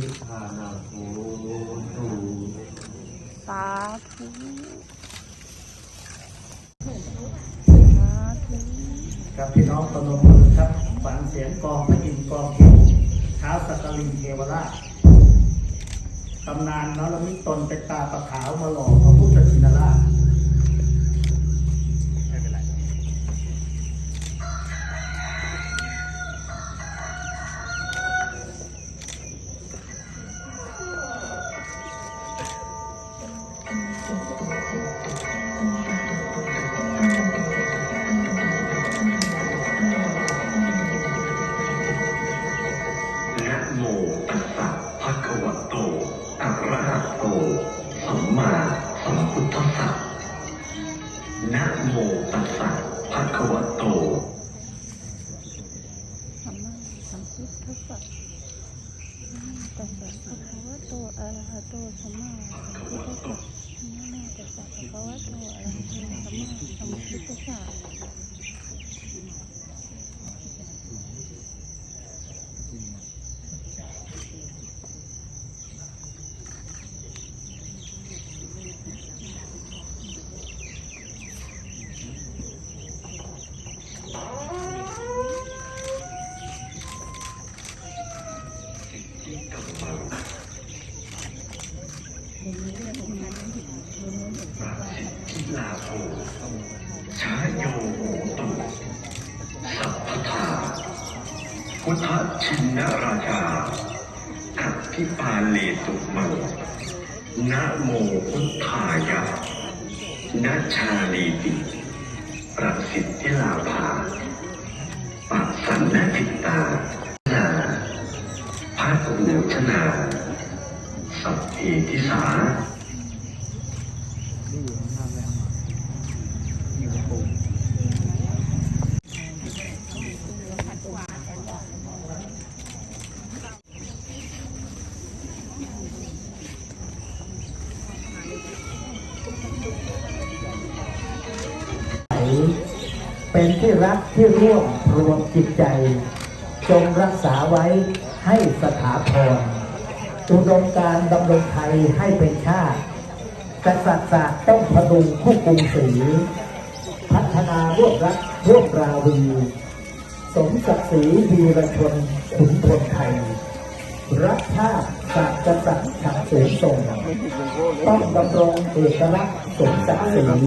นิพพานาโถตุสาธุสาธุครับพี่น้องประนมมือครับฝันเสียงกองพระอินทร์กองพิณเท้าสักกลินเทวราชตำนานนรมิตตนเป็นตาประขาวมาหลอกพระพุทธชิน ตัสสะภะคะวะโตอะระหะโตสัมมาสัมพุทธัสสะนะโมตัสสะภะคะวะโตสัมมาสัมพุทธัสสะตัสสะภะคะวะโตอะระหะโตสัมมาสัมพุทธัสสะโมตัสสะภะคะวะโตอะระหะโตสัมมาสัมพุทธัสสะ ทิ ลาโภชายโยโหตุสัพพทาพุทธชินราชาอัพิปาเลตุมังนะโมพุทธายะนัชชาลีติประสิทธิลาภาปัสสันนจิตตาีกิสาเป็นที่รักที่ร่วมรวมจิตใจ จงรักษาไว้ให้สถาพร อุดมการดำรงไทยให้เป็นชาติกษัตริย์ศาสตร์ต้องพดุงคู่กรุงศรีพัฒนาร่วมรักร่วมราวี สมศักดิ์ศรีวีรชนขุนพลไทย รักชาติศาสตร์กษัตริย์ฉับสูงส่งต้องดำรงเอกลักษณ์สมศักดิ์ศรี